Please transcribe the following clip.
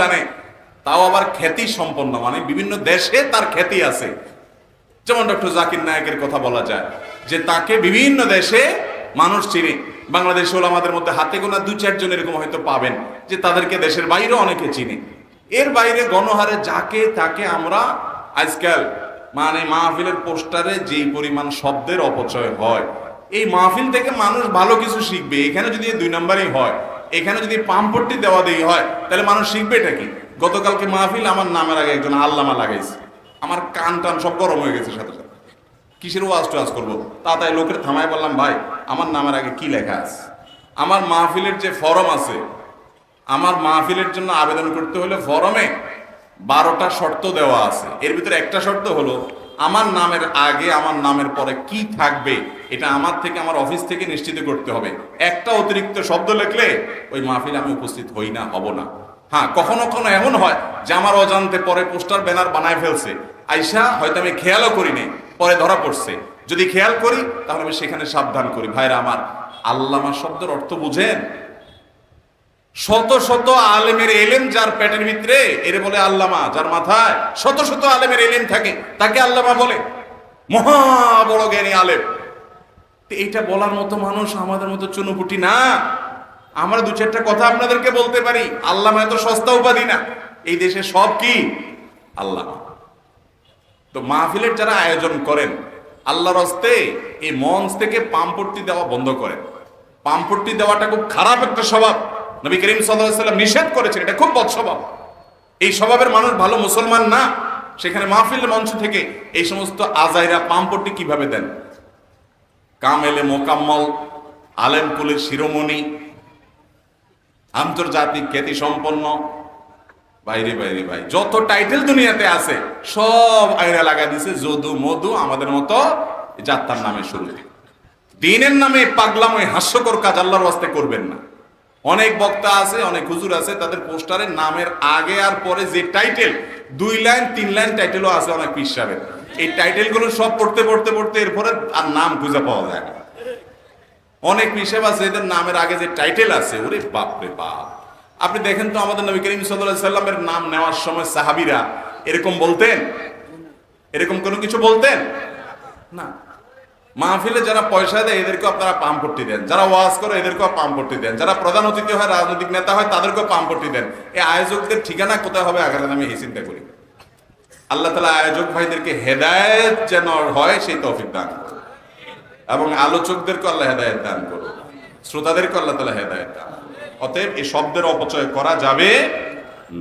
জানে, তাও আবার খ্যাতি সম্পন্ন মানে বিভিন্ন দেশে তার খ্যাতি আছে। যেমন ডক্টর জাকির নায়কের কথা বলা যায়, যে তাকে বিভিন্ন দেশে মানুষ চিনে। বাংলাদেশ হলো আমাদের মধ্যে হাতে গোনা দু চারজন এরকম হয়তো পাবেন, যে তাদেরকে দেশের বাইরেও অনেকে চিনে। এর বাইরে গণহারে যাকে তাকে আমরা আজকাল মানে মাহফিলের পোস্টারে যেই পরিমাণ শব্দের অপচয় হয়, এই মাহফিল থেকে মানুষ ভালো কিছু শিখবে। এখানে যদি দুই নাম্বারই হয় এখানে যদি পাম্পট্টি দেওয়া দেই হয়, তাহলে মানুষ শিখবে এটা কি? গতকালকে মাহফিল আমার নামের আগে একজন আল্লামা লাগাইছে। আমার কান টান সব গরম হয়ে গেছে সাথে সাথে। কিসের ওয়াজ টোয়াজ করব? তা তাই লোকের থামায় বললাম, ভাই, আমার নামের আগে কি লেখা আছে? আমার মাহফিলের যে ফরম আছে, আমার মাহফিলের জন্য আবেদন করতে হলে ফরমে বারোটা শর্ত দেওয়া আছে। এর ভিতরে একটা শর্ত হলো, আমার নামের আগে, আমার নামের পরে কি থাকবে? এটা আমার থেকে, আমার অফিস থেকে নিশ্চিত করতে হবে। একটা অতিরিক্ত শব্দ লিখলে ওই মাহফিলে আমি উপস্থিত হই না, হব না। হ্যাঁ কখনো কখনো এমন হয় যে আমার অজান্তে পরে পোস্টার, ব্যানার বানায় ফেলছে। আইসা হয়তো আমি খেয়ালও করিনি পরে ধরা পড়ছে। যদি খেয়াল করি, তাহলে আমি সেখানে সাবধান করি। ভাইরা আমার, আল্লামা শব্দের অর্থ বুঝেন? শত শত আলেমের এলেম যার পেটের ভিতরে, এর বলে আল্লামা, যার মাথায় শত শত আলেমের এলেম থাকে, তাকে আল্লামা বলে। মহা বড় জ্ঞানী আলেম। তো এইটা বলার মতো মানুষ আমাদের মতো চুনুপুটি না। আমরা দু চারটা কথা আপনাদেরকে বলতে পারি। আল্লামা এত সস্তা উপাধি না। এই দেশে সব কি? আল্লাহ। তো মাহফিলের যারা আয়োজন করেন, আল্লাহর হস্তে এই মঞ্চ থেকে পাম্পট্টি দেওয়া বন্ধ করেন। পাম্পট্টি দেওয়াটা খুব খারাপ একটা স্বভাব। নবী করিম সাল্লাম নিষেধ করেছেন, এটা খুব বদ স্বভাব। এই স্বভাবের মানুষ ভালো মুসলমান না। সেখানে মাহফিল মঞ্চ থেকে এই সমস্ত আজাইরা পাম্পট্টি কীভাবে দেন? কামেলে মোকাম্মল, আলেম কুলের শিরোমণি, আন্তর্জাতিক খ্যাতি সম্পন্ন। বাইরে বাইরে ভাই, যত টাইটেল দুনিয়াতে আছে, সব আইরা লাগা দিছে যদু মধু আমাদের মতো যাত্রার নামে শুরু দিনের নামে পাগলাম ওই হাস্যকর কাজ আল্লাহর ওয়াস্তে করবেন না। অনেক বক্তা আছে, অনেক হুজুর আছে, তাদের পোস্টারের নামের আগে আর পরে যে টাইটেল, দুই লাইন, তিন লাইন টাইটেলও আছে অনেক পিসাবের এই টাইটেলগুলো সব পড়তে পড়তে পড়তে এরপরে আর নাম খুঁজে পাওয়া যায় না। অনেক হিসেব আছে, এদের নামের আগে যে টাইটেল আছে, ওরে বাপরে বাপ। আপনি দেখেন তো আমাদের নবী করিম সাল্লামের নাম নেওয়ার সময় সাহাবীরা এরকম বলতেন? এরকম কোনো কিছু বলতেন? না। মাহফিলে যারা পয়সা দেয় এদেরকে আপনারা পাম্পট্টি দেন। যারা ওয়াজ করে, এদেরকেও পাম্পট্টি দেন। যারা প্রধান অতিথি হয়, রাজনৈতিক নেতা হয়, তাদেরকেও পাম্পট্টি দেন। এই আয়োজকদের ঠিকানা কোথায় হবে আগারে আমি এই চিন্তা করি। আল্লাহ তালা আয়োজক ভাইদেরকে হেদায়ত যেন হয়, সেই তফিক দান করো এবং আলোচকদেরকে আল্লাহ হেদায়ত দান করো শ্রোতাদেরকে আল্লাহ তালা হেদায়ত দান অতএব এই শব্দের অপচয় করা যাবে